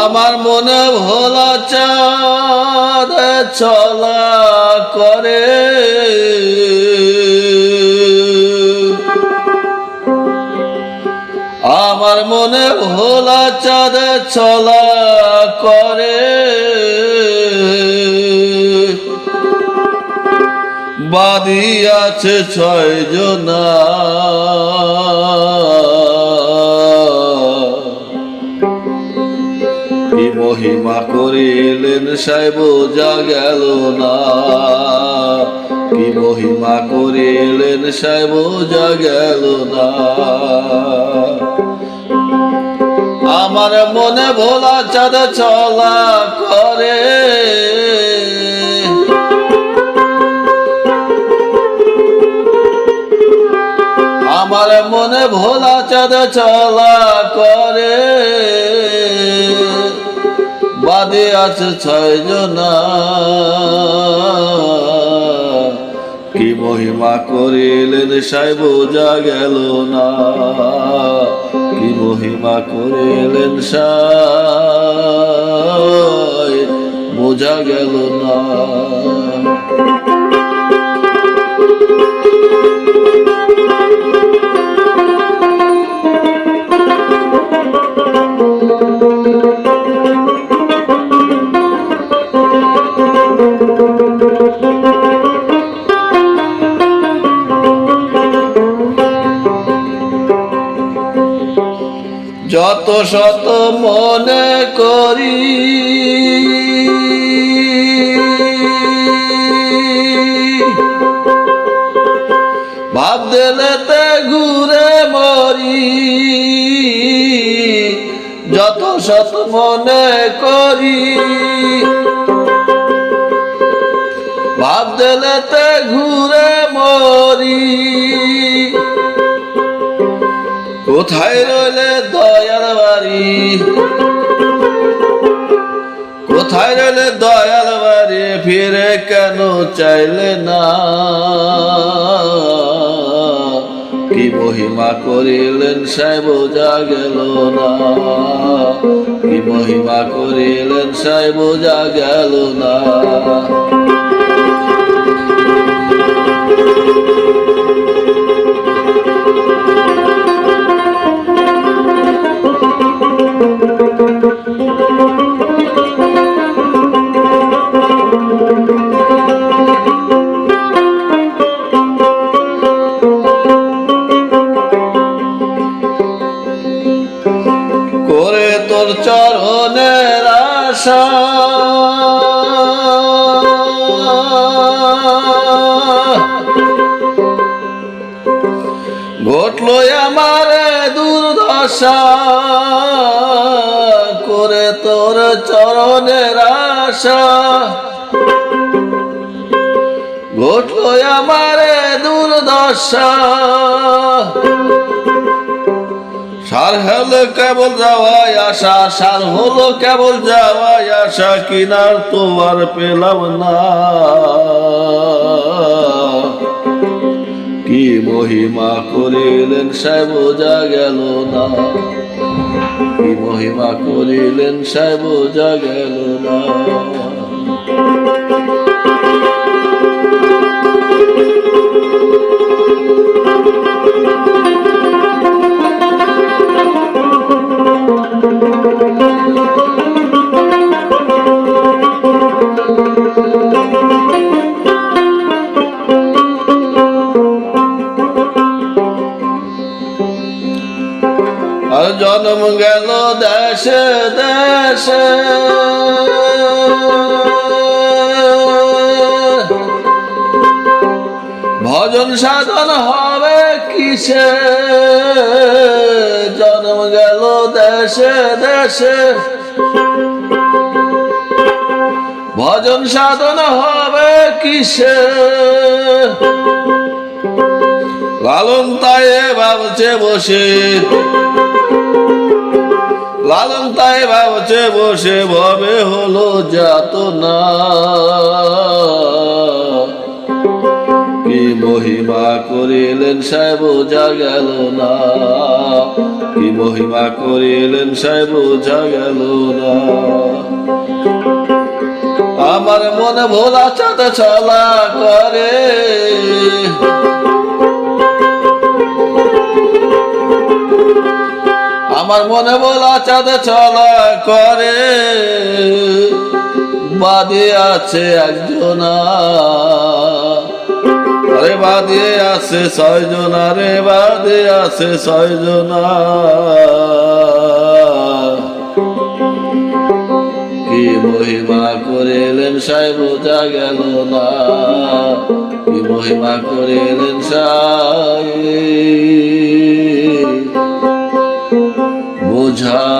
আমার মনে ভোলা চাঁদ চলা করে। চাঁদ চলা করে। বাদি আছে ছয় জনা মহিমা করিলেন সাই বোঝা গেল না। কি মহিমা করিলেন সাই বোঝা গেল না। আমার মনে ভোলা চাঁদ চলা করে। আমার মনে ভোলা চাঁদ চলা করে। বাদে আছে ছয় জনা। কি মহিমা করিলেন সাই বোঝা গেল না। মহিমা করিলেন সাই বোঝা গেল না। যত শত মনে করি। ভাব ঘুরে মরি। যত শত মনে করি। ভাব দিলেতে ঘুরে মরি। কোথায় রইলে দয়াল বাড়ি? কোথায় রইলে দয়াল বাড়ি? ফিরে কেন চাইলে না? কি মহিমা করিলেন সাই বোঝা গেল না। কি মহিমা করিলেন সাই বোঝা গেল না। করে তোর চরণের আশা। ঘটলো আমার দুর্দশা। করে তোর চরণের আশা। ঘটলো আমার দুর্দশা। সার হলো কেবল যাওয়াই আশা, সার হলো কেবল যাওয়াই আশা, কিনার তো আর পেলাম না। কি মহিমা করিলেন সাই বোঝা গেল না। কি মহিমা করিলেন সাই বোঝা গেল না। জন্ম গেল দেশে দেশে। ভজন সাধন হবে কিসে? জন্ম গেল দেশে দেশে। ভজন সাধন হবে কিসে? লালন তাই ভাবছে বসে। লালন তাই ভাবছে, বসে ভবে হলো যাত না কি মহিমা করিলেন সাহেব, বোঝা গেল না। কি মহিমা করিলেন সাহেব, বোঝা গেল না। আমার মনে ভোলা চাঁদ ছলা করে। আমার মনে বলা চাঁদ চলা করে। বাদে আছে একজনা। আরে বাদে আছে ছয়জন আরে বাদে আছে ছয়জনা। কি মহিমা করিলেন সাহেব বোঝা গেল না। কি মহিমা করিলেন সাহেব বোঝা